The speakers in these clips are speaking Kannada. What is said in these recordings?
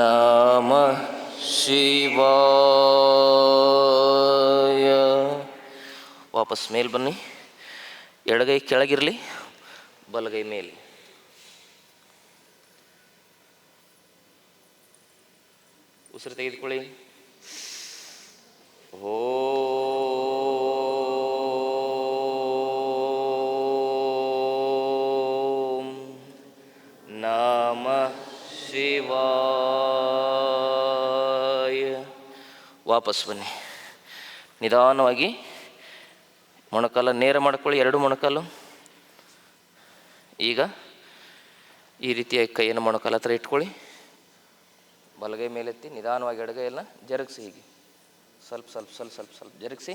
ನಮ ಶಿವಾಯ ವಾಪಸ್ ಮೇಲೆ ಬನ್ನಿ. ಎಡಗೈ ಕೆಳಗಿರಲಿ ಬಲಗೈ ಮೇಲೆ. ಉಸಿರು ತೆಗೆದುಕೊಳ್ಳಿ. ಓಂ. ವಾಪಸ್ ಬನ್ನಿ. ನಿಧಾನವಾಗಿ ಮೊಣಕಾಲ ನೇರ ಮಾಡ್ಕೊಳ್ಳಿ, ಎರಡು ಮೊಣಕಾಲು. ಈಗ ಈ ರೀತಿಯಾಗಿ ಕೈಯನ್ನು ಮೊಣಕಾಲ ಹತ್ರ ಇಟ್ಕೊಳ್ಳಿ. ಬಲಗೈ ಮೇಲೆತ್ತಿ ನಿಧಾನವಾಗಿ ಎಡಗೈಯೆಲ್ಲ ಜರುಗಿಸಿ ಹೀಗೆ. ಸ್ವಲ್ಪ ಸ್ವಲ್ಪ ಸ್ವಲ್ಪ ಸ್ವಲ್ಪ ಸ್ವಲ್ಪ ಜರುಗಿಸಿ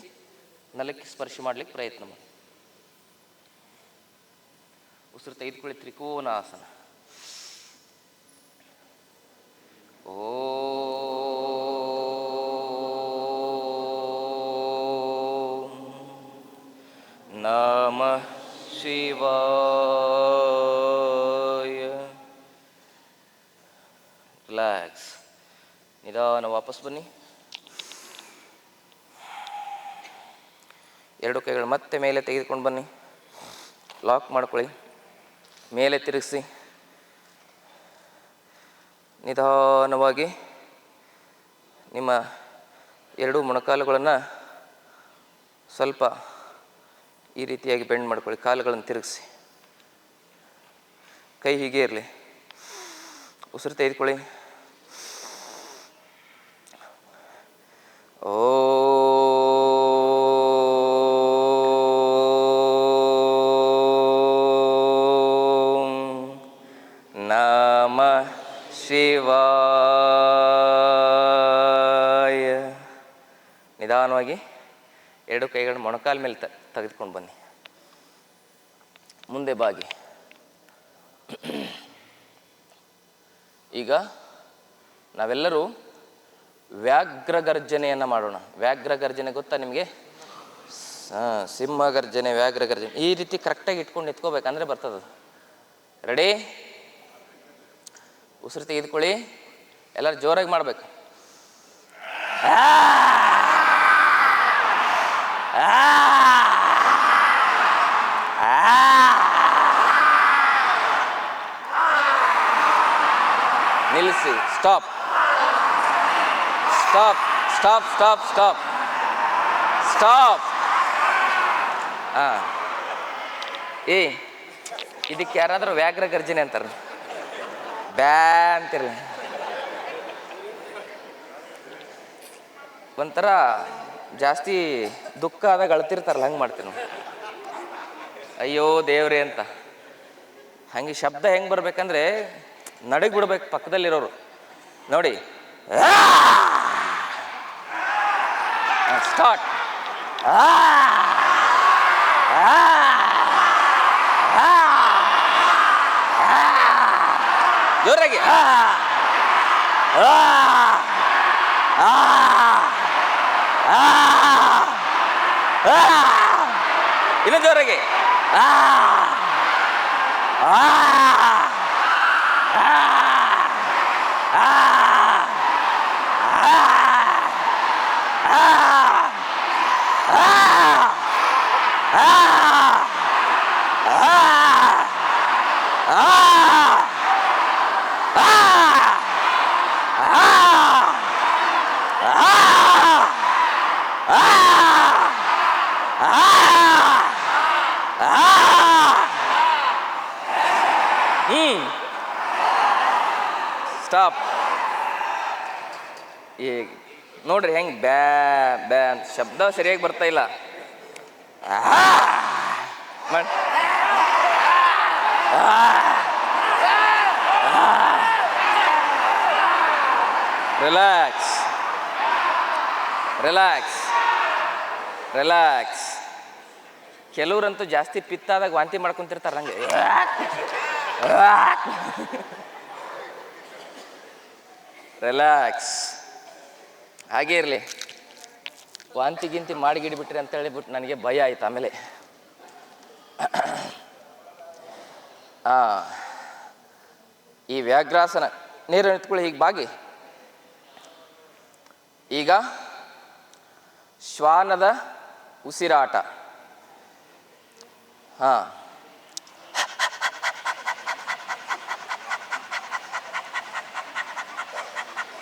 ನೆಲಕ್ಕೆ ಸ್ಪರ್ಶ ಮಾಡಲಿಕ್ಕೆ ಪ್ರಯತ್ನ ಮಾಡಿ. ಉಸಿರು ತೆಗೆದುಕೊಳ್ಳಿ ತ್ರಿಕೋನ ಆಸನ ಓಂ ನಮ ಶಿವಾಯ ರಿಲ್ಯಾಕ್ಸ್ ನಿಧಾನ ವಾಪಸ್ ಬನ್ನಿ. ಎರಡು ಕೈಗಳು ಮತ್ತೆ ಮೇಲೆ ತೆಗೆದುಕೊಂಡು ಬನ್ನಿ. ಲಾಕ್ ಮಾಡ್ಕೊಳ್ಳಿ. ಮೇಲೆ ತಿರುಗಿಸಿ. ನಿಧಾನವಾಗಿ ನಿಮ್ಮ ಎರಡು ಮೊಣಕಾಲುಗಳನ್ನು ಸ್ವಲ್ಪ ಈ ರೀತಿಯಾಗಿ ಬೆಂಡ್ ಮಾಡ್ಕೊಳ್ಳಿ ಕಾಲುಗಳನ್ನು ತಿರುಗಿಸಿ. ಕೈ ಹೀಗೆ ಇರಲಿ. ಉಸಿರು ತೆಗೆದುಕೊಳ್ಳಿ. ಓಂ ಎರಡು ಕೈಗಳನ್ನ ಮೊಣಕಾಲ ಮೇಲೆ ತೆಗೆದುಕೊಂಡು ಬನ್ನಿ. ಮುಂದೆ ಬಾಗಿ. ಈಗ ನಾವೆಲ್ಲರೂ ವ್ಯಾಘ್ರ ಗರ್ಜನೆಯನ್ನು ಮಾಡೋಣ. ವ್ಯಾಘ್ರ ಗರ್ಜನೆ ಗೊತ್ತಾ ನಿಮಗೆ? ಸಿಂಹ ಗರ್ಜನೆ, ವ್ಯಾಘ್ರ ಗರ್ಜನೆ. ಈ ರೀತಿ ಕರೆಕ್ಟಾಗಿ ಇಟ್ಕೊಂಡು ನಿಂತ್ಕೋಬೇಕಂದ್ರೆ ಬರ್ತದೆ ರೆಡಿ ಉಸಿರು ತೆಗೆದುಕೊಳ್ಳಿ. ಎಲ್ಲರೂ ಜೋರಾಗಿ ಮಾಡ್ಬೇಕು. ನಿಲ್ಲಿಸಿ stop stop stop stop stop stop ಹಾಂ ಏ ಇದಕ್ಕೆ ಯಾರಾದರೂ ವ್ಯಾಘ್ರ ಗರ್ಜನೆ ಅಂತಾರೆ ಬ್ಯಾ ಅಂತಿರಲಿ ಒಂಥರ ಜಾಸ್ತಿ ದುಃಖ ಆದಾಗ ಅಳ್ತಿರ್ತಾರಲ್ಲ ಹಂಗೆ ಮಾಡ್ತೀನಿ ಅಯ್ಯೋ ದೇವ್ರೆ ಅಂತ. ಹಂಗೆ ಶಬ್ದ ಹೆಂಗೆ ಬರ್ಬೇಕಂದ್ರೆ ನಡಗ್ ಬಿಡ್ಬೇಕು ಪಕ್ಕದಲ್ಲಿರೋರು. ನೋಡಿ. ಸ್ಟಾರ್ಟ್ ಜೋರಾಗಿ ಆ, ಆ, ಆ, ಆ, ಆ. ಇನ್ನು ಜೋರಾಗಿ ಆ, ಆ, ಹ್ಮ್ ಸ್ಟಾಪ್ ಈಗ ನೋಡ್ರಿ ಹೆಂಗೆ ಬ್ಯಾ ಬ್ಯಾ ಅಂತ ಶಬ್ದ ಸರಿಯಾಗಿ ಬರ್ತಾ ಇಲ್ಲ. ರಿಲ್ಯಾಕ್ಸ್ ರಿಲ್ಯಾಕ್ಸ್ ರಿಲ್ಯಾಕ್ಸ್ ಕೆಲವ್ರಂತೂ ಜಾಸ್ತಿ ಪಿತ್ತಾದಾಗ ವಾಂತಿ ಮಾಡ್ಕೊಂತಿರ್ತಾರೆ ನಂಗೆ. ರಿಲ್ಯಾಕ್ಸ್ ಹಾಗೇ ಇರಲಿ. ವಾಂತಿ ಗಿಂತಿ ಮಾಡಿ ಗಿಡಿಬಿಟ್ರಿ ಅಂತ ಹೇಳಿಬಿಟ್ಟು ನನಗೆ ಭಯ ಆಯ್ತು ಆಮೇಲೆ. ಆ, ಈ ವ್ಯಾಘ್ರಾಸನ ನೀರು ನಿಂತ್ಕೊಳ್ಳಿ ಹೀಗೆ ಬಾಗಿ. ಈಗ ಶ್ವಾನದ ಉಸಿರಾಟ. ಹಾಂ.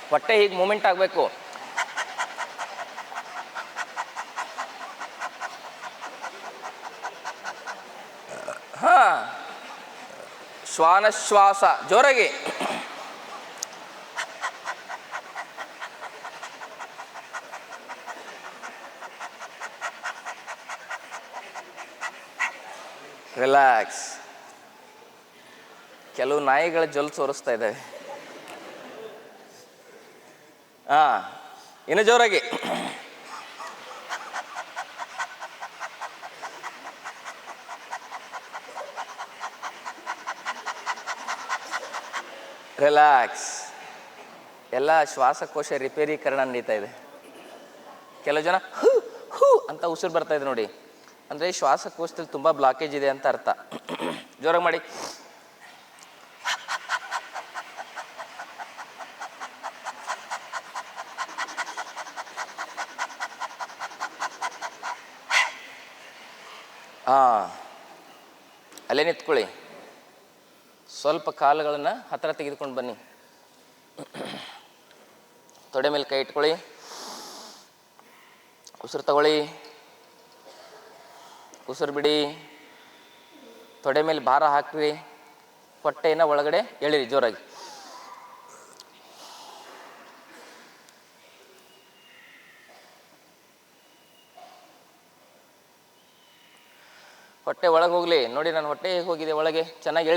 ಹೊಟ್ಟೆ ಹೀಗೆ ಮೂಮೆಂಟ್ ಆಗಬೇಕು ಹಾ ಶ್ವಾನಶ್ವಾಸ ಜೋರಾಗಿ. ರಿಲ್ಯಾಕ್ಸ್ ಕೆಲವು ನಾಯಿಗಳ ಜೊಲ್ ತೋರಿಸ್ತಾ ಇದ್ದಾವೆ. ಹಾ ಇನ್ನು ಜೋರಾಗಿ. ರಿಲ್ಯಾಕ್ಸ್ ಎಲ್ಲ ಶ್ವಾಸಕೋಶ ರಿಪೇರಿಕರಣ ನಡೀತಾ ಇದೆ. ಕೆಲವು ಜನ ಹೂ ಹೂ ಅಂತ ಉಸಿರು ಬರ್ತಾ ಇದೆ ನೋಡಿ. ಅಂದರೆ ಶ್ವಾಸಕೋಶದಲ್ಲಿ ತುಂಬ ಬ್ಲಾಕೇಜ್ ಇದೆ ಅಂತ ಅರ್ಥ. ಜೋರಾಗಿ ಮಾಡಿ. ಹಾಂ. ಅಲ್ಲೇ ನಿಂತ್ಕೊಳ್ಳಿ. ಸ್ವಲ್ಪ ಕಾಲುಗಳನ್ನು ಹತ್ತಿರ ತೆಗೆದುಕೊಂಡು ಬನ್ನಿ. ತೊಡೆ ಮೇಲೆ ಕೈ ಇಟ್ಕೊಳ್ಳಿ. ಉಸಿರು ತಗೊಳ್ಳಿ. ಉಸಿರು ಬಿಡಿ. ತೊಡೆ ಮೇಲೆ ಭಾರ ಹಾಕ್ರಿ. ಹೊಟ್ಟೆಯನ್ನು ಒಳಗಡೆ ಎಳಿರಿ ಜೋರಾಗಿ. ಹೊಟ್ಟೆ ಒಳಗೆ ಹೋಗ್ಲಿ. ನೋಡಿ ನಾನು ಹೊಟ್ಟೆ ಹೋಗಿದೆ ಒಳಗೆ? ಚೆನ್ನಾಗಿ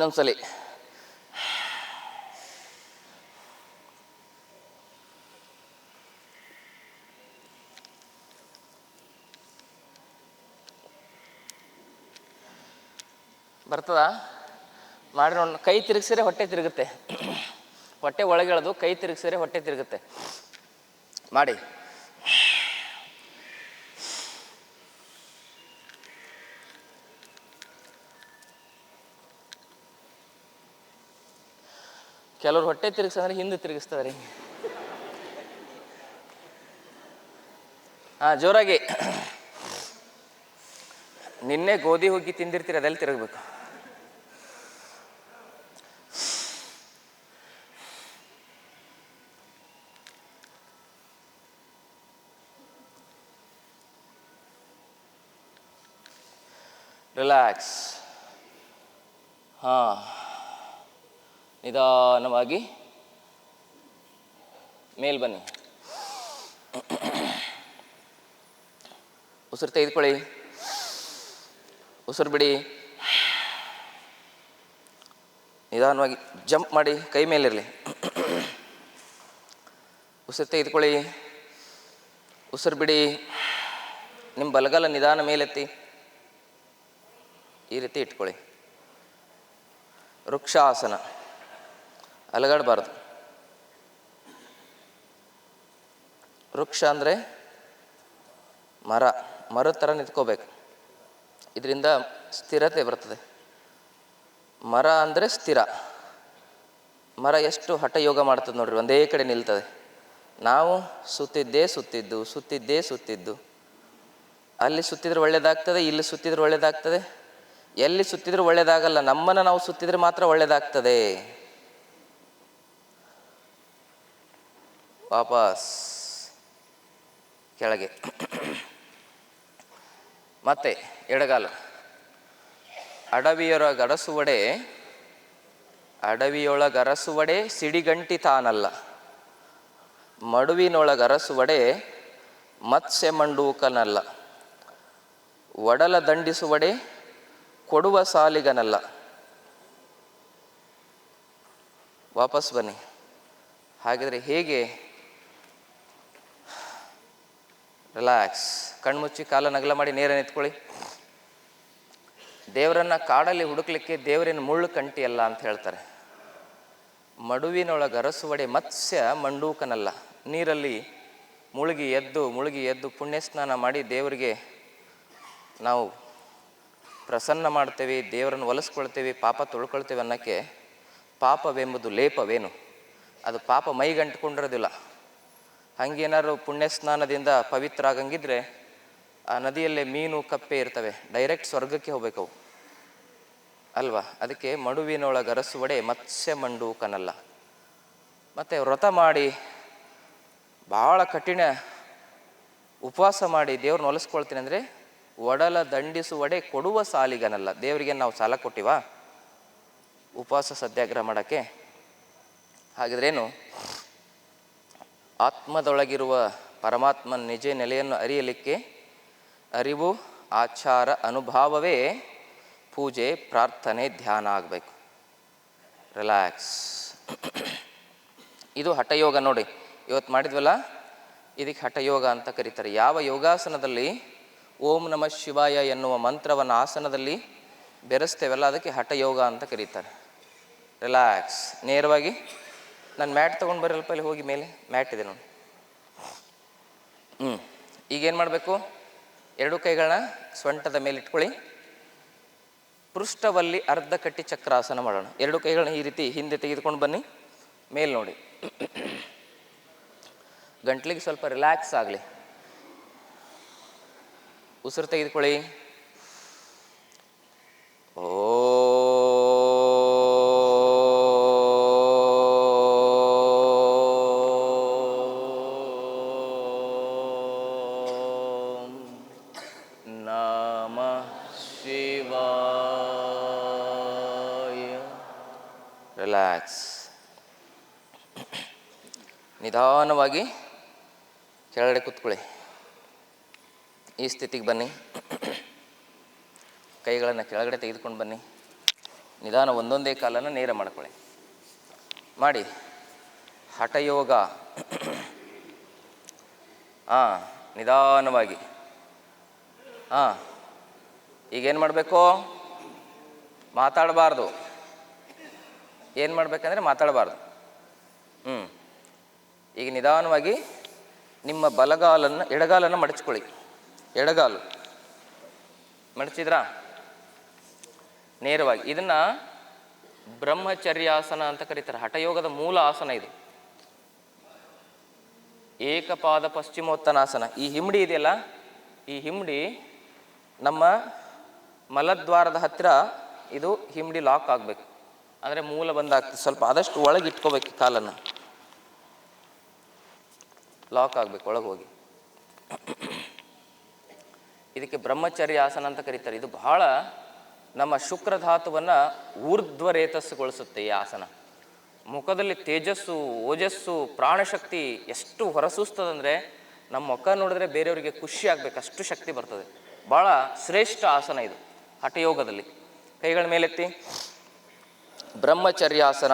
ಎಳಿರಿ ಇನ್ನೊಂದ್ಸಲಿ. ಬರ್ತದ? ಮಾಡಿ ನೋಡ, ಕೈ ತಿರುಗಿಸಿದ್ರೆ ಹೊಟ್ಟೆ ತಿರುಗುತ್ತೆ. ಹೊಟ್ಟೆ ಒಳಗೆಳೆದು ಕೈ ತಿರುಗಿಸಿದ್ರೆ ಹೊಟ್ಟೆ ತಿರುಗುತ್ತೆ. ಮಾಡಿ. ಕೆಲವ್ರು ಹೊಟ್ಟೆ ತಿರುಗಿಸಂದ್ರೆ ಹಿಂದೆ ತಿರುಗಿಸ್ತಾರೆ ಹಾಂ, ಜೋರಾಗಿ. ನಿನ್ನೆ ಗೋಧಿ ಹುಗ್ಗಿ ತಿಂದಿರ್ತೀರಿ, ಅದೆಲ್ಲ ತಿರುಗಬೇಕು. ರಿಲ್ಯಾಕ್ಸ್ ಹಾಂ. ನಿಧಾನವಾಗಿ ಮೇಲ್ ಬನ್ನಿ. ಉಸಿರು ತೆಗೆದುಕೊಳ್ಳಿ. ಉಸಿರು ಬಿಡಿ. ನಿಧಾನವಾಗಿ ಜಂಪ್ ಮಾಡಿ, ಕೈ ಮೇಲಿರಲಿ. ಉಸಿರು ತೆಗೆದುಕೊಳ್ಳಿ. ಉಸಿರು ಬಿಡಿ. ನಿಮ್ಮ ಬಲಗಲ ನಿಧಾನ ಮೇಲೆತ್ತಿ. ಈ ರೀತಿ ಇಟ್ಕೊಳ್ಳಿ. ವೃಕ್ಷಾಸನ. ಅಲಗಾಡಬಾರ್ದು. ವೃಕ್ಷ ಅಂದರೆ ಮರ, ಮರದ ಥರ ನಿಂತ್ಕೋಬೇಕು. ಇದರಿಂದ ಸ್ಥಿರತೆ ಬರ್ತದೆ. ಮರ ಅಂದರೆ ಸ್ಥಿರ. ಮರ ಎಷ್ಟು ಹಠ ಯೋಗ ಮಾಡ್ತದೆ ನೋಡ್ರಿ, ಒಂದೇ ಕಡೆ ನಿಲ್ತದೆ. ನಾವು ಸುತ್ತಿದ್ದೇ ಸುತ್ತಿದ್ದು ಸುತ್ತಿದ್ದೇ ಸುತ್ತಿದ್ದು. ಅಲ್ಲಿ ಸುತ್ತಿದ್ರೆ ಒಳ್ಳೇದಾಗ್ತದೆ, ಇಲ್ಲಿ ಸುತ್ತಿದ್ರೆ ಒಳ್ಳೇದಾಗ್ತದೆ. ಎಲ್ಲಿ ಸುತ್ತಿದ್ರೆ ಒಳ್ಳೇದಾಗಲ್ಲ, ನಮ್ಮನ್ನು ನಾವು ಸುತ್ತಿದ್ರೆ ಮಾತ್ರ ಒಳ್ಳೇದಾಗ್ತದೆ. ವಾಪಸ್ ಕೆಳಗೆ. ಮತ್ತೆ ಎಡಗಾಲ. ಎಡಗಾಲು ಅಡವಿಯೊಳಗರಸುವಡೆ ಅಡವಿಯೊಳಗರಸುವಡೆ ಸಿಡಿಗಂಟಿ ತಾನಲ್ಲ. ಮಡುವಿನೊಳಗರಸುವಡೆ ಮತ್ಸ್ಯ ಮಂಡೂಕನಲ್ಲ. ಒಡಲ ದಂಡಿಸುವಡೆ ಕೊಡುವ ಸಾಲಿಗನಲ್ಲ. ವಾಪಸ್ ಬನ್ನಿ. ಹಾಗಿದ್ರೆ ಹೇಗೆ ರಿಲ್ಯಾಕ್ಸ್ ಕಣ್ಮುಚ್ಚಿ ಕಾಲ ನಗಲ ಮಾಡಿ ನೇರ ನಿಂತ್ಕೊಳ್ಳಿ. ದೇವರನ್ನ ಕಾಡಲ್ಲಿ ಹುಡುಕ್ಲಿಕ್ಕೆ ದೇವರಿನ ಮುಳ್ಳು ಕಂಟಿ ಅಲ್ಲ ಅಂತ ಹೇಳ್ತಾರೆ. ಮಡುವಿನೊಳಗೆ ಅರಸುವಡೆ ಮತ್ಸ್ಯ ಮಂಡೂಕನಲ್ಲ. ನೀರಲ್ಲಿ ಮುಳುಗಿ ಎದ್ದು ಮುಳುಗಿ ಎದ್ದು ಪುಣ್ಯ ಸ್ನಾನ ಮಾಡಿ ದೇವರಿಗೆ ನಾವು ಪ್ರಸನ್ನ ಮಾಡ್ತೇವೆ, ದೇವರನ್ನು ಒಲಿಸ್ಕೊಳ್ತೇವೆ, ಪಾಪ ತೊಳ್ಕೊಳ್ತೇವೆ ಅನ್ನೋಕ್ಕೆ ಪಾಪವೆಂಬುದು ಲೇಪವೇನು? ಅದು ಪಾಪ ಮೈಗಂಟ್ಕೊಂಡಿರೋದಿಲ್ಲ ಹಂಗೇನಾದ್ರು ಪುಣ್ಯ ಸ್ನಾನದಿಂದ ಪವಿತ್ರ ಆಗಂಗಿದ್ರೆ ಆ ನದಿಯಲ್ಲೇ ಮೀನು, ಕಪ್ಪೆ ಇರ್ತವೆ. ಡೈರೆಕ್ಟ್ ಸ್ವರ್ಗಕ್ಕೆ ಹೋಗ್ಬೇಕವು. ಅಲ್ವಾ? ಅದಕ್ಕೆ ಮಡುವಿನೊಳ ಅರಸುವಡೆ ಮತ್ಸ್ಯ ಮಂಡೂಕನಲ್ಲ. ಮತ್ತು ವ್ರತ ಮಾಡಿ, ಭಾಳ ಕಠಿಣ ಉಪವಾಸ ಮಾಡಿ ದೇವ್ರನ್ನ ಒಲಿಸ್ಕೊಳ್ತೀನಿ ಅಂದರೆ ಒಡಲ ದಂಡಿಸುವಡೆ ಕೊಡುವ ಸಾಲಿಗನಲ್ಲ. ದೇವರಿಗೆ ನಾವು ಸಾಲ ಕೊಟ್ಟಿವಾ? ಉಪವಾಸ ಸತ್ಯಾಗ್ರಹ ಮಾಡೋಕ್ಕೆ. ಹಾಗಿದ್ರೇನು? ಆತ್ಮದೊಳಗಿರುವ ಪರಮಾತ್ಮನ ನಿಜ ನೆಲೆಯನ್ನು ಅರಿಯಲಿಕ್ಕೆ ಅರಿವು, ಆಚಾರ, ಅನುಭಾವವೇ ಪೂಜೆ, ಪ್ರಾರ್ಥನೆ, ಧ್ಯಾನ ಆಗಬೇಕು. ರಿಲ್ಯಾಕ್ಸ್ ಇದು ಹಠಯೋಗ ನೋಡಿ. ಇವತ್ತು ಮಾಡಿದ್ವಲ್ಲ? ಇದಕ್ಕೆ ಹಠಯೋಗ ಅಂತ ಕರೀತಾರೆ. ಯಾವ ಯೋಗಾಸನದಲ್ಲಿ ಓಂ ನಮಃ ಶಿವಾಯ ಎನ್ನುವ ಮಂತ್ರವನ್ನು ಆಸನದಲ್ಲಿ ಬೆರೆಸ್ತೇವಲ್ಲ, ಅದಕ್ಕೆ ಹಠಯೋಗ ಅಂತ ಕರೀತಾರೆ. ರಿಲ್ಯಾಕ್ಸ್ ನೇರವಾಗಿ ನಾನು ಮ್ಯಾಟ್ ತೊಗೊಂಡು ಬರಲ್ಪ ಅಲ್ಲಿ ಹೋಗಿ ಮೇಲೆ. ಮ್ಯಾಟ್ ಇದೆ ನೋಡಿ. ಹ್ಞೂ ಈಗೇನು ಮಾಡಬೇಕು? ಎರಡು ಕೈಗಳನ್ನ ಸೊಂಟದ ಮೇಲೆ ಇಟ್ಕೊಳ್ಳಿ. ಪೃಷ್ಠವಲ್ಲಿ ಅರ್ಧ ಕಟ್ಟಿ ಚಕ್ರಾಸನ ಮಾಡೋಣ. ಎರಡು ಕೈಗಳನ್ನ ಈ ರೀತಿ ಹಿಂದೆ ತೆಗೆದುಕೊಂಡು ಬನ್ನಿ. ಮೇಲೆ ನೋಡಿ. ಗಂಟ್ಲಿಗೆ ಸ್ವಲ್ಪ ರಿಲ್ಯಾಕ್ಸ್ ಆಗಲಿ. ಉಸಿರು ತೆಗೆದುಕೊಳ್ಳಿ. ಓ ನಿಧಾನವಾಗಿ ಕೆಳಗಡೆ ಕೂತ್ಕೊಳ್ಳಿ. ಈ ಸ್ಥಿತಿಗೆ ಬನ್ನಿ. ಕೈಗಳನ್ನು ಕೆಳಗಡೆ ತೆಗೆದುಕೊಂಡು ಬನ್ನಿ. ನಿಧಾನ ಒಂದೊಂದೇ ಕಾಲನ್ನು ನೇರ ಮಾಡ್ಕೊಳ್ಳಿ. ಮಾಡಿ. ಹಠಯೋಗ. ಹಾಂ ನಿಧಾನವಾಗಿ. ಹಾಂ ಈಗೇನು ಮಾಡಬೇಕು? ಮಾತಾಡಬಾರ್ದು. ಏನು ಮಾಡಬೇಕಂದ್ರೆ ಮಾತಾಡಬಾರ್ದು. ಹ್ಞೂ ಈಗ ನಿಧಾನವಾಗಿ ನಿಮ್ಮ ಬಲಗಾಲನ್ನು, ಎಡಗಾಲನ್ನು ಮಡಚ್ಕೊಳ್ಳಿ. ಎಡಗಾಲು. ಮಡಚಿದ್ರಾ? ನೇರವಾಗಿ. ಇದನ್ನು ಬ್ರಹ್ಮಚರ್ಯಾಸನ ಅಂತ ಕರೀತಾರೆ. ಹಠಯೋಗದ ಮೂಲ ಆಸನ ಇದು. ಏಕಪಾದ ಪಶ್ಚಿಮೋತ್ತನಾಸನ. ಈ ಹಿಮ್ಡಿ ಇದೆಯಲ್ಲ? ಈ ಹಿಮ್ಡಿ ನಮ್ಮ ಮಲದ್ವಾರದ ಹತ್ತಿರ ಇದು ಹಿಮ್ಡಿ ಲಾಕ್ ಆಗಬೇಕು. ಅಂದರೆ ಮೂಲ ಬಂದಾಗ್ತದೆ. ಸ್ವಲ್ಪ ಆದಷ್ಟು ಒಳಗೆ ಇಟ್ಕೋಬೇಕು ಕಾಲನ್ನು. ಲಾಕ್ ಆಗಬೇಕು ಒಳಗೆ ಹೋಗಿ ಇದಕ್ಕೆ ಬ್ರಹ್ಮಚರ್ಯ ಆಸನ ಅಂತ ಕರೀತಾರೆ. ಇದು ಬಹಳ ನಮ್ಮ ಶುಕ್ರಧಾತುವನ್ನು ಊರ್ಧ್ವರೇತಸ್ಸುಗೊಳಿಸುತ್ತೆ ಈ ಆಸನ. ಮುಖದಲ್ಲಿ ತೇಜಸ್ಸು, ಓಜಸ್ಸು, ಪ್ರಾಣಶಕ್ತಿ ಎಷ್ಟು ಹೊರಸೂಸ್ತದಂದರೆ ನಮ್ಮ ಮುಖ ನೋಡಿದ್ರೆ ಬೇರೆಯವರಿಗೆ ಖುಷಿ ಆಗಬೇಕು, ಅಷ್ಟು ಶಕ್ತಿ ಬರ್ತದೆ. ಭಾಳ ಶ್ರೇಷ್ಠ ಆಸನ ಇದು, ಹಠಯೋಗದಲ್ಲಿ. ಕೈಗಳ ಮೇಲೆತ್ತಿ. ಬ್ರಹ್ಮಚರ್ಯಾಸನ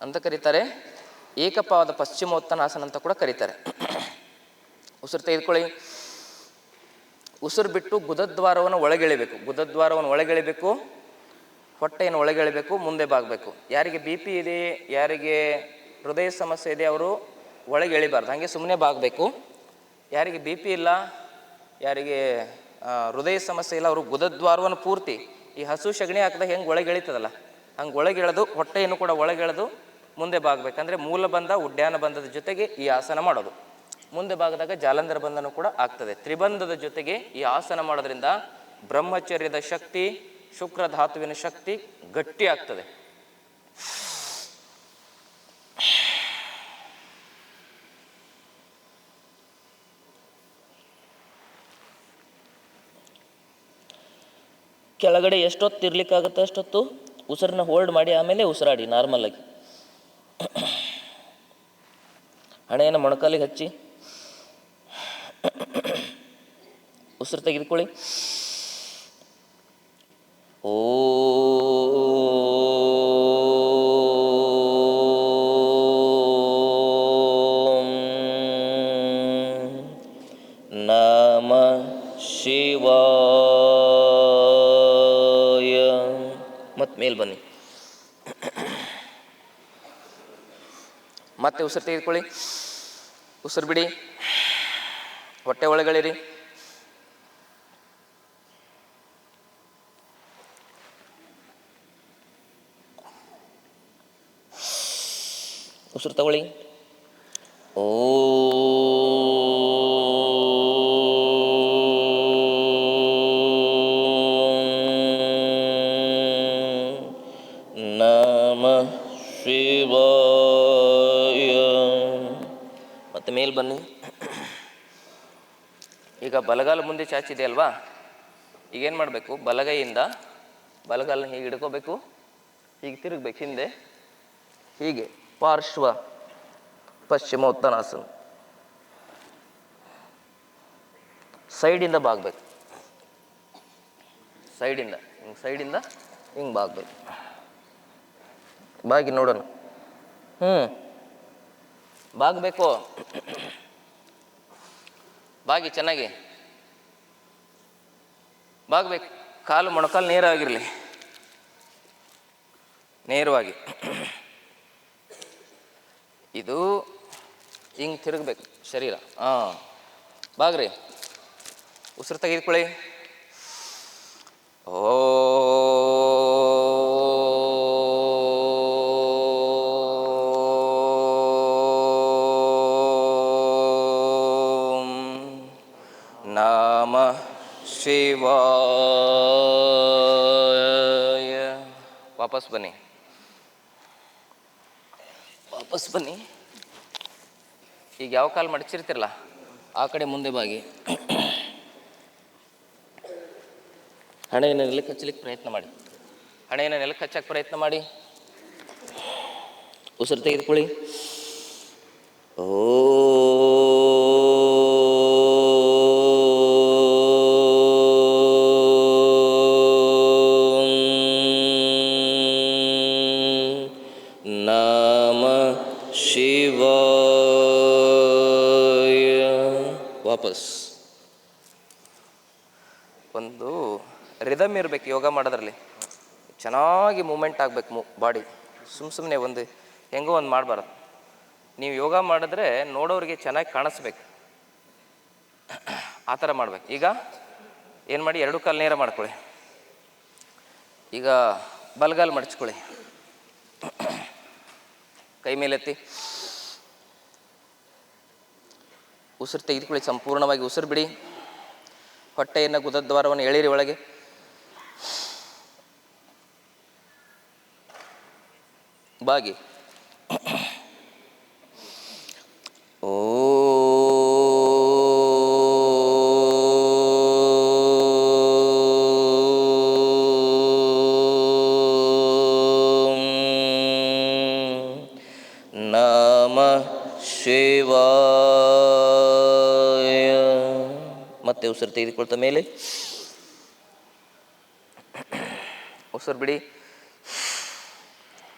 ಅಂತ ಕರೀತಾರೆ. ಏಕಪಾದ ಪಶ್ಚಿಮೋತ್ತನಾಸನ ಅಂತ ಕೂಡ ಕರೀತಾರೆ. ಉಸಿರು ತೆಗೆದುಕೊಳ್ಳಿ. ಉಸಿರು ಬಿಟ್ಟು ಗುದದ್ವಾರವನ್ನು ಒಳಗೆಳಿಬೇಕು. ಗುದದ್ವಾರವನ್ನು ಒಳಗೆಳಿಬೇಕು. ಹೊಟ್ಟೆಯನ್ನು ಒಳಗೆಳಿಬೇಕು. ಮುಂದೆ ಬಾಗಬೇಕು. ಯಾರಿಗೆ ಬಿ ಪಿ ಇದೆ, ಯಾರಿಗೆ ಹೃದಯ ಸಮಸ್ಯೆ ಇದೆ, ಅವರು ಒಳಗೆ ಎಳಿಬಾರ್ದು ಹಾಗೆ ಸುಮ್ಮನೆ ಬಾಗಬೇಕು. ಯಾರಿಗೆ ಬಿ ಪಿ ಇಲ್ಲ, ಯಾರಿಗೆ ಹೃದಯ ಸಮಸ್ಯೆ ಇಲ್ಲ, ಅವರು ಗುದದ್ವಾರವನ್ನು ಪೂರ್ತಿ ಈ ಹಸು ಸಗಣಿ ಹಾಕಿದಾಗ ಹೆಂಗೆ ಒಳಗೆ ಎಳಿತದಲ್ಲ ಹಂಗೆ ಒಳಗೆಳೆದು, ಹೊಟ್ಟೆಯನ್ನು ಕೂಡ ಒಳಗೆ ಎಳೆದು ಮುಂದೆ ಬಾಗಬೇಕಂದ್ರೆ ಮೂಲ ಬಂಧ ಉಡ್ಯಾನ ಬಂಧದ ಜೊತೆಗೆ ಈ ಆಸನ ಮಾಡೋದು. ಮುಂದೆ ಭಾಗದಾಗ ಜಾಲಂಧರ ಬಂಧನ ಕೂಡ ಆಗ್ತದೆ. ತ್ರಿಬಂಧದ ಜೊತೆಗೆ ಈ ಆಸನ ಮಾಡೋದ್ರಿಂದ ಬ್ರಹ್ಮಚರ್ಯದ ಶಕ್ತಿ, ಶುಕ್ರ ಧಾತುವಿನ ಶಕ್ತಿ ಗಟ್ಟಿ ಆಗ್ತದೆ. ಕೆಳಗಡೆ ಎಷ್ಟೊತ್ತು ಇರ್ಲಿಕ್ಕಾಗುತ್ತೆ ಅಷ್ಟೊತ್ತು? ಉಸಿರನ್ನ ಹೋಲ್ಡ್ ಮಾಡಿ ಆಮೇಲೆ ಉಸಿರಾಡಿ ನಾರ್ಮಲ್ ಆಗಿ. ಹಣೆಯನ್ನು ಮೊಣಕಾಲಿಗೆ ಹಚ್ಚಿ ಉಸಿರು ತೆಗೆದುಕೊಳ್ಳಿ. ಓ ನಮ ಶಿವಾಯ. ಮತ್ತೆ ಮೇಲ್ ಬನ್ನಿ. ಮತ್ತೆ ಉಸಿರು ತೆಗೆದುಕೊಳ್ಳಿ. ಉಸಿರು ಬಿಡಿ. ಹೊಟ್ಟೆ ಒಳಗಳಿರಿ. ಉಸಿರು ತಗೊಳ್ಳಿ. ಓ. ಬಲಗಾಲ ಮುಂದೆ ಚಾಚಿದೆ ಅಲ್ವಾ? ಈಗೇನು ಮಾಡಬೇಕು? ಬಲಗೈಯಿಂದ ಬಲಗಾಲನ ಹೀಗೆ ಹಿಡ್ಕೋಬೇಕು. ಹೀಗೆ ತಿರುಗಬೇಕು. ಹಿಂದೆ ಹೀಗೆ ಪಾರ್ಶ್ವ ಪಶ್ಚಿಮ ಉತ್ತನಾಸನ ಸೈಡಿಂದ ಬಾಗಬೇಕು. ಸೈಡಿಂದ. ಹಿಂಗೆ ಸೈಡಿಂದ ಹಿಂಗೆ ಬಾಗಬೇಕು. ಬಾಗಿ ನೋಡೋಣ. ಹ್ಞೂ ಬಾಗಬೇಕು. ಬಾಗಿ ಚೆನ್ನಾಗಿ. ಬಾಗ್ಬೇಕು. ಕಾಲು ಮೊಣಕಾಲು ನೇರವಾಗಿರಲಿ ನೇರವಾಗಿ. ಇದು ಹಿಂಗೆ ತಿರುಗಬೇಕು ಶರೀರ. ಹಾಂ. ಬಾಗ್ರಿ. ಉಸಿರು ತೆಗೆದುಕೊಳ್ಳಿ. ಓ. ನಾಮ ವಾಪಸ್ ಬನ್ನಿ. ವಾಪಸ್ ಬನ್ನಿ. ಈಗ ಯಾವ ಕಾಲು ಮಡಚಿರ್ತಿರಲ್ಲ, ಆ ಕಡೆ ಮುಂದೆ ಬಾಗಿ. ಹಣೆಯನ್ನು ನೆಲಕ್ಕೆ ಹಚ್ಚಲಿಕ್ಕೆ ಪ್ರಯತ್ನ ಮಾಡಿ. ಹಣೆಯನ್ನು ನೆಲಕ್ಕೆ ಹಚ್ಚಕ್ಕೆ ಪ್ರಯತ್ನ ಮಾಡಿ. ಉಸಿರು ತೆಗೆದುಕೊಳ್ಳಿ. ಓ. ರಿದಮ್ ಇರಬೇಕು, ಯೋಗ ಮಾಡೋದ್ರಲ್ಲಿ. ಚೆನ್ನಾಗಿ ಮೂಮೆಂಟ್ ಆಗಬೇಕು ಮೂ ಬಾಡಿ ಸುಮ್ ಸುಮ್ಮನೆ ಒಂದು, ಹೆಂಗೋ ಒಂದು ಮಾಡಬಾರ್ದು. ನೀವು ಯೋಗ ಮಾಡಿದ್ರೆ ನೋಡೋರಿಗೆ ಚೆನ್ನಾಗಿ ಕಾಣಿಸ್ಬೇಕು. ಆ ಥರ ಮಾಡ್ಬೇಕು. ಈಗ ಏನು ಮಾಡಿ, ಎರಡು ಕಾಲು ನೇರ ಮಾಡ್ಕೊಳ್ಳಿ. ಈಗ ಬಲಗಾಲು ಮಡಚ್ಕೊಳ್ಳಿ. ಕೈ ಮೇಲೆತ್ತಿ ಉಸಿರು ತೆಗೆದುಕೊಳ್ಳಿ, ಸಂಪೂರ್ಣವಾಗಿ ಉಸಿರು ಬಿಡಿ. ಹೊಟ್ಟೆಯನ್ನು ಗುದದ್ವಾರವನ್ನು ಎಳೀರಿ ಒಳಗೆ. ಬಾಗಿ. ಓ ನಾಮ ಶಿವಾಯ. ಮತ್ತೆ ಉಸಿರು ತೆಗೆದುಕೊಳ್ತ ಮೇಲೆ. ಉಸಿರು ಬಿಡಿ.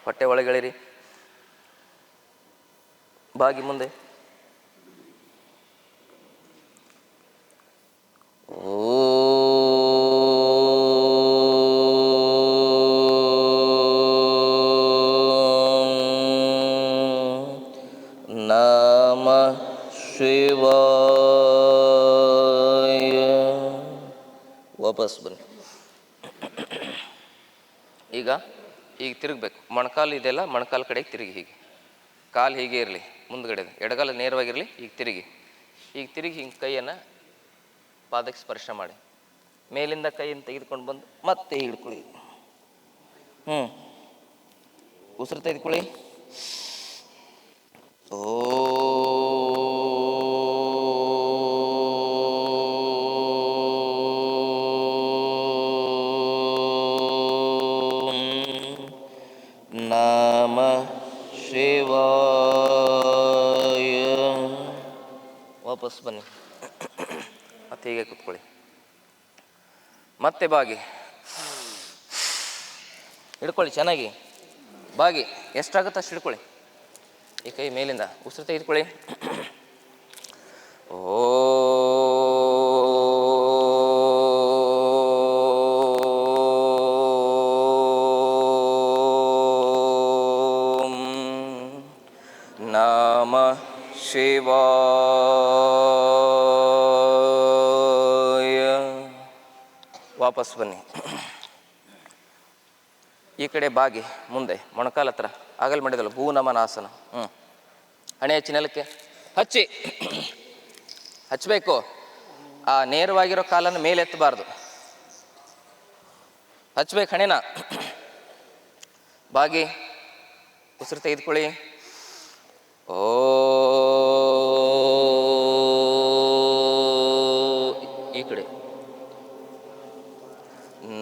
ಹೊಟ್ಟೆ ಒಳಗಳಿರಿ. ಬಾಗಿ ಮುಂದೆ. ಶಿವಾಯ. ವಾಪಸ್ ಬನ್ನಿ ಈಗ ಈಗ ತಿರುಗಬೇಕು. ಮೊಣಕಾಲು ಇದೆಲ್ಲ ಮೊಣಕಾಲು ಕಡೆಗೆ ತಿರುಗಿ ಹೀಗೆ. ಕಾಲು ಹೀಗೆ ಇರಲಿ ಮುಂದ್ಗಡೆ ಎಡಗಾಲ ನೇರವಾಗಿರಲಿ, ಈಗ ತಿರುಗಿ. ಈಗ ತಿರುಗಿ ಹಿಂಗೆ ಕೈಯನ್ನು ಪಾದಕ್ಕೆ ಸ್ಪರ್ಶ ಮಾಡಿ. ಮೇಲಿಂದ ಕೈಯನ್ನು ತೆಗೆದುಕೊಂಡು ಬಂದು ಮತ್ತೆ ಹಿಡ್ಕೊಳ್ಳಿ ಹ್ಞೂ ಉಸಿರು ತೆಗೆದುಕೊಳ್ಳಿ. ಓ. ಮತ್ತೆ ಹೀಗೆ ಕೂತ್ಕೊಳ್ಳಿ. ಮತ್ತೆ ಬಾಗಿ. ಹಿಡ್ಕೊಳ್ಳಿ ಚೆನ್ನಾಗಿ. ಬಾಗಿ, ಎಷ್ಟಾಗುತ್ತೆ ಅಷ್ಟು ಹಿಡ್ಕೊಳ್ಳಿ. ಈ ಕೈ ಮೇಲಿಂದ ಉಸಿರು ತೆಗೆದುಕೊಳ್ಳಿ. ವಾಪಸ್ ಬನ್ನಿ. ಈ ಕಡೆ ಬಾಗಿ, ಮುಂದೆ, ಮೊಣಕಾಲ ಹತ್ರ ಆಗಲ್ ಮಾಡಿದಲ್ಲ ಭೂ ನಮನಾಸನ. ಹ್ಞೂ ಹಣೆ ಹಚ್ಚಿ ನೆಲಕ್ಕೆ. ಹಚ್ಚಿ. ಹಚ್ಚಬೇಕು. ಆ ನೇರವಾಗಿರೋ ಕಾಲನ್ನು ಮೇಲೆ ಎತ್ತಬಾರ್ದು. ಹಚ್ಬೇಕು ಹಣೆನ. ಬಾಗಿ, ಉಸಿರು ತೆಗೆದುಕೊಳ್ಳಿ.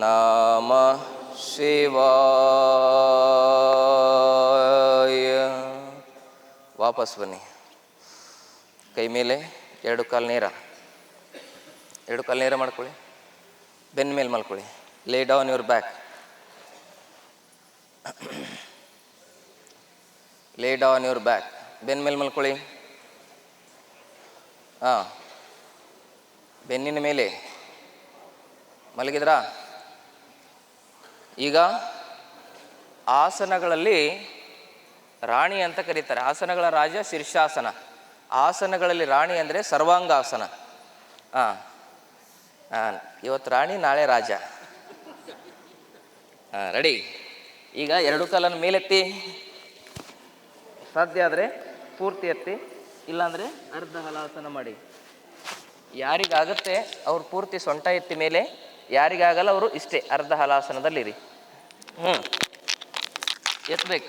ನಾಮ ಶಿವಾಯ. ವಾಪಸ್ ಬನ್ನಿ. ಕೈ ಮೇಲೆ ಎರಡು ಕಾಲು ನೇರ. ಎರಡು ಕಾಲು ನೇರ ಮಾಡ್ಕೊಳ್ಳಿ. ಬೆನ್ನ ಮೇಲೆ ಮಲ್ಕೊಳ್ಳಿ lay down your back lay down your back ಬೆನ್ನ ಮೇಲೆ ಮಲ್ಕೊಳ್ಳಿ ಹಾಂ. ಬೆನ್ನಿನ ಮೇಲೆ. ಮಲಗಿದ್ರಾ? ಈಗ ಆಸನಗಳಲ್ಲಿ ರಾಣಿ ಅಂತ ಕರೀತಾರೆ. ಆಸನಗಳ ರಾಜ ಶೀರ್ಷಾಸನ. ಆಸನಗಳಲ್ಲಿ ರಾಣಿ ಅಂದರೆ ಸರ್ವಾಂಗಾಸನ. ಹಾಂ ಹಾಂ ಇವತ್ತು ರಾಣಿ, ನಾಳೆ ರಾಜ. ಹಾಂ ರೆಡಿ ಈಗ ಎರಡು ಕಾಲನ್ನು ಮೇಲೆತ್ತಿ ಸಾಧ್ಯ ಆದರೆ ಪೂರ್ತಿ ಎತ್ತಿ. ಇಲ್ಲಾಂದರೆ ಅರ್ಧ ಹಲಾಸನ ಮಾಡಿ. ಯಾರಿಗಾಗುತ್ತೆ, ಅವ್ರು ಪೂರ್ತಿ ಸೊಂಟ ಎತ್ತಿ ಮೇಲೆ, ಯಾರಿಗಾಗಲ್ಲ, ಅವರು ಇಷ್ಟೇ ಅರ್ಧ ಹಲಾಸನದಲ್ಲಿರಿ ಹ್ಞೂ ಎತ್ತಬೇಕು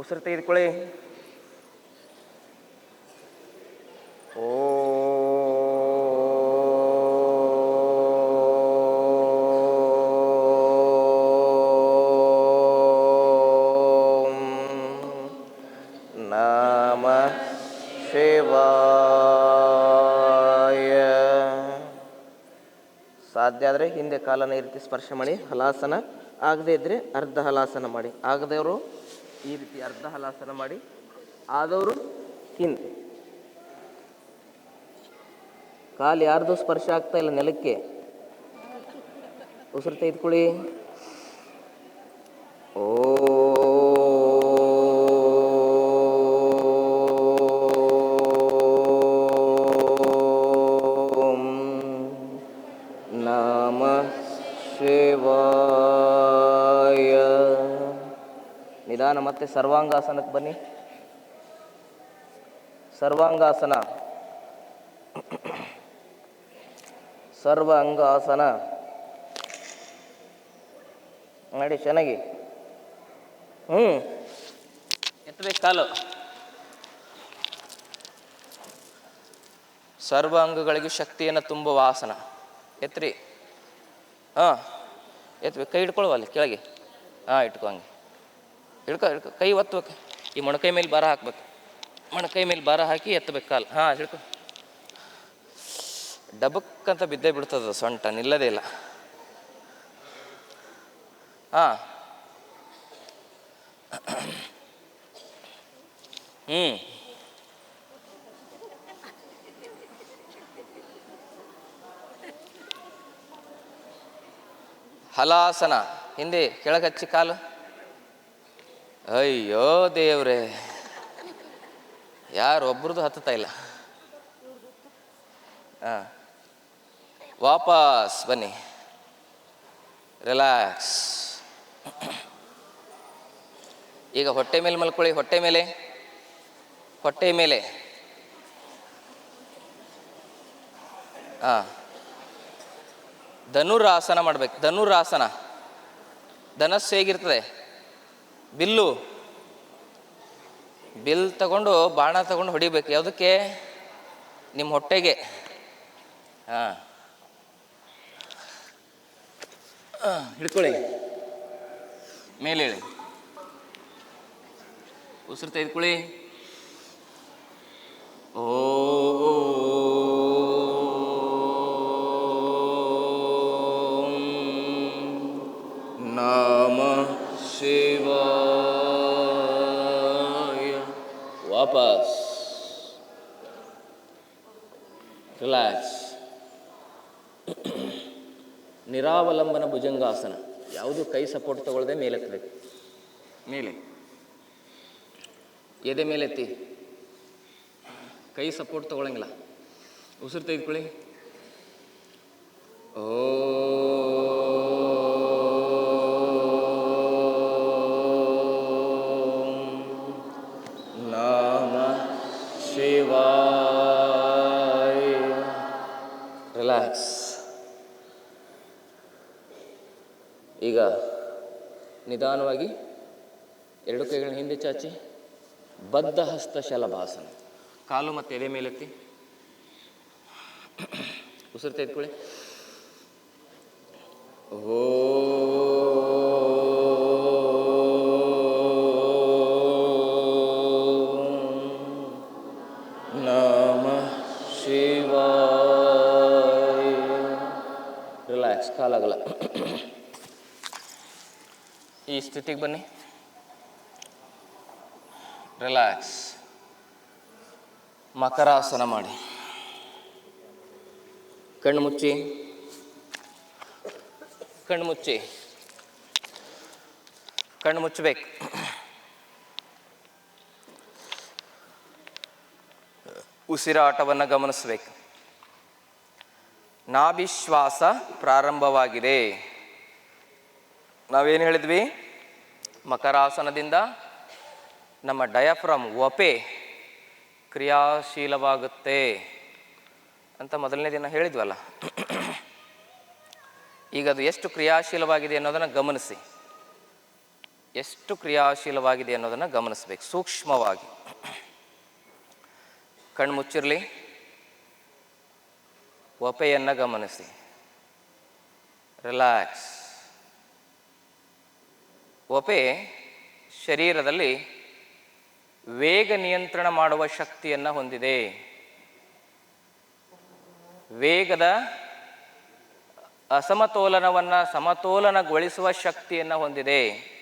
ಉಸಿರು ತೆಗೆದುಕೊಳ್ಳಿ. ಹಿಂದೆ ಕಾಲನ ಈ ರೀತಿ ಸ್ಪರ್ಶ ಮಾಡಿ, ಹಲಾಸನ ಆಗದೇ ಇದ್ದರೆ ಅರ್ಧ ಹಲಾಸನ ಮಾಡಿ. ಆಗದವರು ಈ ರೀತಿ ಅರ್ಧ ಹಲಾಸನ ಮಾಡಿ, ಆದವರು ಹಿಂದೆ. ಕಾಲು ಯಾರ್ದು ಸ್ಪರ್ಶ ಆಗ್ತಾ ಇಲ್ಲ ನೆಲಕ್ಕೆ? ಉಸಿರು ತೆಗೆದುಕೊಳ್ಳಿ. ಓ. ಮತ್ತೆ ಸರ್ವಾಂಗಾಸನಕ್ಕೆ ಬನ್ನಿ. ಸರ್ವಾಂಗಾಸನ. ಸರ್ವಾಂಗಾಸನ. ಮಾಡಿ ಚೆನ್ನಾಗಿ. ಹ್ಞೂ ಎತ್ತಬೇಕು ಕಾಲು. ಸರ್ವ ಅಂಗಗಳಿಗೆ ಶಕ್ತಿಯನ್ನು ತುಂಬುವ ಆಸನ. ಎತ್ರಿ. ಹಾಂ. ಎತ್ತಬೇಕು ಕೈ ಹಿಡ್ಕೊಳ್ವ ಅಲ್ಲಿ, ಕೆಳಗೆ. ಹಾಂ, ಇಟ್ಕೊ ಹಂಗೆ. ಹಿಡ್ಕೊ ಹಿಡ್ಕೊ. ಕೈ ಒತ್ತಬೇಕು ಈ ಮೊಣಕೈ ಮೇಲೆ ಭಾರ ಹಾಕ್ಬೇಕು. ಮೊಣಕೈ ಮೇಲೆ ಭಾರ ಹಾಕಿ ಎತ್ತಬೇಕು ಕಾಲು. ಹಾಂ, ಹಿಡ್ಕೊ. ಡಬಕ್ಕಂತ ಬಿದ್ದೇ ಬಿಡ್ತದ ಸೊಂಟ, ನಿಲ್ಲದೇ ಇಲ್ಲ. ಹಾಂ. ಹ್ಞೂ ಹಲಾಸನ. ಹಿಂದೆ ಕೆಳಗೆ ಹಚ್ಚಿ ಕಾಲು. ಅಯ್ಯೋ ದೇವ್ರೆ. ಯಾರು ಒಬ್ರದ್ದು ಹತ್ತುತ್ತಾ ಇಲ್ಲ. ಹಾಂ ವಾಪಸ್ ಬನ್ನಿ. ರಿಲ್ಯಾಕ್ಸ್. ಈಗ ಹೊಟ್ಟೆ ಮೇಲೆ ಮಲ್ಕೊಳ್ಳಿ, ಹೊಟ್ಟೆ ಮೇಲೆ. ಹೊಟ್ಟೆ ಮೇಲೆ. ಹಾಂ ಧನುರಾಸನ ಮಾಡ್ಬೇಕು. ಧನುರಾಸನ. ಧನಸ್ಸು ಹೇಗಿರ್ತದೆ? ಬಿಲ್ಲು. ಬಿಲ್ ತಗೊಂಡು ಬಾಣ ತಗೊಂಡು ಹೊಡಿಬೇಕು. ಯಾವುದಕ್ಕೆ? ನಿಮ್ಮ ಹೊಟ್ಟೆಗೆ. ಹಾಂ. ಹಿಡ್ಕೊಳ್ಳಿ. ಮೇಲೆ ಹೇಳಿ. ಉಸಿರು ತೆಗೆದುಕೊಳ್ಳಿ. ಓ. ಭುಜಂಗಾಸನ. ಯಾವುದು ಕೈ ಸಪೋರ್ಟ್ ತಗೊಳ್ಳದೆ ಮೇಲೆತ್ತಬೇಕು ಮೇಲೆ. ಎದೆ ಮೇಲೆತ್ತಿ ಕೈ ಸಪೋರ್ಟ್ ತಗೊಳ್ಳಂಗಿಲ್ಲ ಉಸಿರು ತೆಗೆದುಕೊಳ್ಳಿ. ನಿಧಾನವಾಗಿ ಎರಡು ಕೈಗಳನ್ನ ಹಿಂದೆ ಚಾಚಿ, ಬದ್ಧ ಹಸ್ತ ಶಲಭಾಸನ. ಕಾಲು ಮತ್ತು ಎದೆ ಮೇಲೆತ್ತಿ ಉಸಿರು ತೆಗೆದುಕೊಳ್ಳಿ. ಓ ಸ್ಥಿತಿಗೆ ಬನ್ನಿ ರಿಲ್ಯಾಕ್ಸ್ ಮಕರಾಸನ ಮಾಡಿ ಕಣ್ಣು ಮುಚ್ಚಿ ಕಣ್ಣು ಮುಚ್ಚಿ ಕಣ್ಣು ಮುಚ್ಚಬೇಕು ಉಸಿರಾಟವನ್ನು ಗಮನಿಸಬೇಕು ನಾಭಿಶ್ವಾಸ ಪ್ರಾರಂಭವಾಗಿದೆ ನಾವೇನು ಹೇಳಿದ್ವಿ ಮಕರಾಸನದಿಂದ ನಮ್ಮ ಡಯಾಫ್ರಮ್ ಒಪೆ ಕ್ರಿಯಾಶೀಲವಾಗುತ್ತೆ ಅಂತ ಮೊದಲನೇ ದಿನ ಹೇಳಿದ್ವಲ್ಲ. ಈಗ ಅದು ಎಷ್ಟು ಕ್ರಿಯಾಶೀಲವಾಗಿದೆ ಅನ್ನೋದನ್ನು ಗಮನಿಸಿ. ಎಷ್ಟು ಕ್ರಿಯಾಶೀಲವಾಗಿದೆ ಅನ್ನೋದನ್ನು ಗಮನಿಸಬೇಕು ಸೂಕ್ಷ್ಮವಾಗಿ. ಕಣ್ಣು ಮುಚ್ಚಿರಲಿ. ಒಪೆಯನ್ನು ಗಮನಿಸಿ. ರಿಲ್ಯಾಕ್ಸ್. ಒಪೆ ಶರೀರದಲ್ಲಿ ವೇಗ ನಿಯಂತ್ರಣ ಮಾಡುವ ಶಕ್ತಿಯನ್ನು ಹೊಂದಿದೆ. ವೇಗದ ಅಸಮತೋಲನವನ್ನು ಸಮತೋಲನಗೊಳಿಸುವ ಶಕ್ತಿಯನ್ನು ಹೊಂದಿದೆ.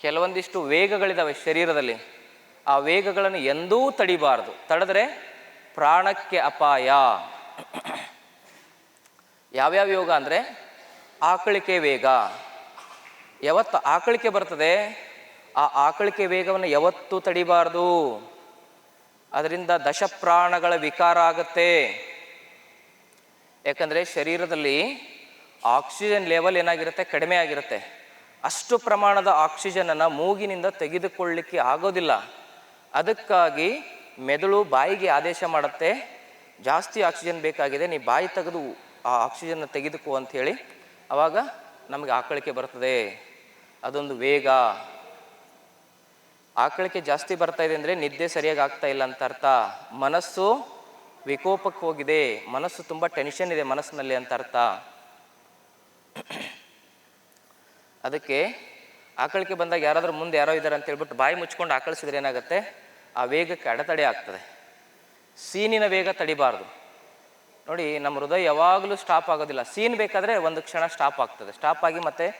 ಕೆಲವೊಂದಿಷ್ಟು ವೇಗಗಳಿದ್ದಾವೆ ಶರೀರದಲ್ಲಿ. ಆ ವೇಗಗಳನ್ನು ಎಂದೂ ತಡಿಬಾರದು. ತಡೆದರೆ ಪ್ರಾಣಕ್ಕೆ ಅಪಾಯ. ಯಾವ್ಯಾವ ಯೋಗ ಅಂದರೆ ಆಕಳಿಕೆ ವೇಗ. ಯಾವತ್ತು ಆಕಳಿಕೆ ಬರ್ತದೆ, ಆ ಆಕಳಿಕೆ ವೇಗವನ್ನು ಯಾವತ್ತೂ ತಡಿಬಾರ್ದು. ಅದರಿಂದ ದಶಪ್ರಾಣಗಳ ವಿಕಾರ ಆಗುತ್ತೆ. ಯಾಕಂದರೆ ಶರೀರದಲ್ಲಿ ಆಕ್ಸಿಜನ್ ಲೆವೆಲ್ ಏನಾಗಿರುತ್ತೆ, ಕಡಿಮೆ ಆಗಿರುತ್ತೆ. ಅಷ್ಟು ಪ್ರಮಾಣದ ಆಕ್ಸಿಜನನ್ನು ಮೂಗಿನಿಂದ ತೆಗೆದುಕೊಳ್ಳಿಕ್ಕೆ ಆಗೋದಿಲ್ಲ. ಅದಕ್ಕಾಗಿ ಮೆದುಳು ಬಾಯಿಗೆ ಆದೇಶ ಮಾಡುತ್ತೆ, ಜಾಸ್ತಿ ಆಕ್ಸಿಜನ್ ಬೇಕಾಗಿದೆ, ನೀ ಬಾಯಿ ತೆಗೆದು ಆ ಆಕ್ಸಿಜನ್ನ ತೆಗೆದುಕೋ ಅಂಥೇಳಿ ಆವಾಗ ನಮಗೆ ಆಕಳಿಕೆ ಬರ್ತದೆ. ಅದೊಂದು ವೇಗ. ಆಕಳಿಕೆ ಜಾಸ್ತಿ ಬರ್ತಾ ಇದೆ ಅಂದರೆ ನಿದ್ದೆ ಸರಿಯಾಗಿ ಆಗ್ತಾ ಇಲ್ಲ ಅಂತ ಅರ್ಥ. ಮನಸ್ಸು ವಿಕೋಪಕ್ಕೆ ಹೋಗಿದೆ. ಮನಸ್ಸು ತುಂಬ ಟೆನ್ಷನ್ ಇದೆ ಮನಸ್ಸಿನಲ್ಲಿ ಅಂತ ಅರ್ಥ. ಅದಕ್ಕೆ ಆಕಳಿಕೆ ಬಂದಾಗ ಯಾರಾದರೂ ಮುಂದೆ ಯಾರೋ ಇದ್ದಾರೆ ಅಂತ ಹೇಳ್ಬಿಟ್ಟು ಬಾಯಿ ಮುಚ್ಕೊಂಡು ಆಕಳಿಸಿದ್ರೆ ಏನಾಗುತ್ತೆ? ಆ ವೇಗಕ್ಕೆ ಅಡೆತಡೆ ಆಗ್ತದೆ. ಸೀನಿನ ವೇಗ ತಡಿಬಾರ್ದು. ನೋಡಿ, ನಮ್ಮ ಹೃದಯ ಯಾವಾಗಲೂ ಸ್ಟಾಪ್ ಆಗೋದಿಲ್ಲ. ಸೀನ್ ಬೇಕಾದರೆ ಒಂದು ಕ್ಷಣ ಸ್ಟಾಪ್ ಆಗ್ತದೆ. ಸ್ಟಾಪ್ ಆಗಿ ಮತ್ತೆ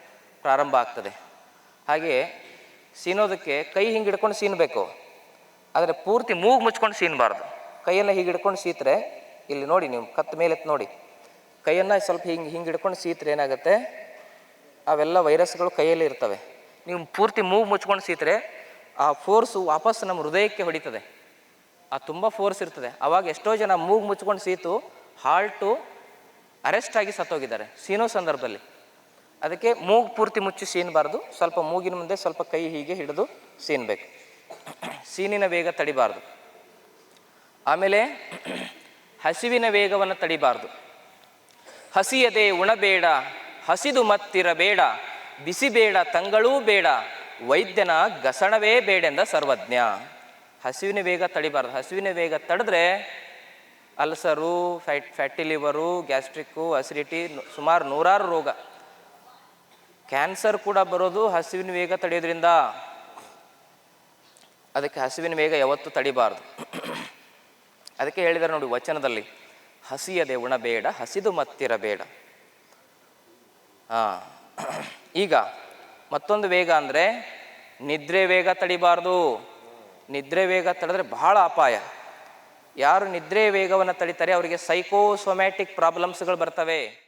ಪ್ರಾರಂಭ ಆಗ್ತದೆ. ಹಾಗೆ ಸೀನೋದಕ್ಕೆ ಕೈ ಹಿಂಗೆ ಹಿಡ್ಕೊಂಡು ಸೀನ್ಬೇಕು. ಆದರೆ ಪೂರ್ತಿ ಮೂಗು ಮುಚ್ಕೊಂಡು ಸೀನ್ಬಾರ್ದು. ಕೈಯನ್ನು ಹೀಗೆ ಹಿಡ್ಕೊಂಡು ಸೀತ್ರೆ, ಇಲ್ಲಿ ನೋಡಿ ನೀವು ಕತ್ತ ಮೇಲೆ ನೋಡಿ. ಕೈಯನ್ನು ಸ್ವಲ್ಪ ಹಿಂಗೆ ಹಿಂಗೆ ಹಿಡ್ಕೊಂಡು ಸೀತ್ರೆ ಏನಾಗುತ್ತೆ? ಅವೆಲ್ಲ ವೈರಸ್ಗಳು ಕೈಯಲ್ಲಿ ಇರ್ತವೆ. ನೀವು ಪೂರ್ತಿ ಮೂಗು ಮುಚ್ಕೊಂಡು ಸೀತ್ರೆ, ಆ ಫೋರ್ಸು ವಾಪಸ್ ನಮ್ಮ ಹೃದಯಕ್ಕೆ ಹೊಡಿತದೆ. ಆ ತುಂಬ ಫೋರ್ಸ್ ಇರ್ತದೆ. ಅವಾಗ ಎಷ್ಟೋ ಜನ ಮೂಗು ಮುಚ್ಕೊಂಡು ಸೀತು, ಹಾಲ್ಟು ಅರೆಸ್ಟ್ ಆಗಿ ಸತ್ತೋಗಿದ್ದಾರೆ. ಸೀನೋ ಸಂದರ್ಭದಲ್ಲಿ. ಅದಕ್ಕೆ ಮೂಗು ಪೂರ್ತಿ ಮುಚ್ಚಿ ಸೀನಬಾರ್ದು. ಸ್ವಲ್ಪ ಮೂಗಿನ ಮುಂದೆ ಸ್ವಲ್ಪ ಕೈ ಹೀಗೆ ಹಿಡಿದು ಸೀನ್ಬೇಕು. ಸೀನಿನ ವೇಗ ತಡಿಬಾರ್ದು. ಆಮೇಲೆ ಹಸಿವಿನ ವೇಗವನ್ನು ತಡಿಬಾರ್ದು. ಹಸಿಯದೆ ಉಣಬೇಡ, ಹಸಿದು ಮತ್ತಿರಬೇಡ ಬಿಸಿ ಬೇಡ ತಂಗಳೂ ಬೇಡ, ವೈದ್ಯನ ಗಸಣವೇ ಬೇಡೆಂದ ಸರ್ವಜ್ಞ. ಹಸಿವಿನ ವೇಗ ತಡಿಬಾರ್ದು. ಹಸಿವಿನ ವೇಗ ತಡೆದ್ರೆ ulcer, fat, fatty liver, gastric, acidity, ಸುಮಾರು ನೂರಾರು ರೋಗ ಕ್ಯಾನ್ಸರ್ ಕೂಡ ಬರೋದು ಹಸಿವಿನ ವೇಗ ತಡೆಯೋದ್ರಿಂದ. ಅದಕ್ಕೆ ಹಸಿವಿನ ವೇಗ ಯಾವತ್ತೂ ತಡಿಬಾರ್ದು. ಅದಕ್ಕೆ ಹೇಳಿದ್ದಾರೆ ನೋಡಿ ವಚನದಲ್ಲಿ, ಹಸಿಯದೆ ಉಣಬೇಡ, ಹಸಿದು ಮತ್ತಿರಬೇಡ. ಹಾಂ ಈಗ ಮತ್ತೊಂದು ವೇಗ ಅಂದರೆ, ನಿದ್ರೆ ವೇಗ ತಡಿಬಾರ್ದು. ನಿದ್ರೆ ವೇಗ ತಡೆದ್ರೆ ಬಹಳ ಅಪಾಯ. ಯಾರು ನಿದ್ರೆ ವೇಗವನ್ನು ತಡಿತಾರೆ, ಅವರಿಗೆ ಸೈಕೋಸೊಮ್ಯಾಟಿಕ್ ಪ್ರಾಬ್ಲಮ್ಸ್ಗಳು ಬರ್ತವೆ.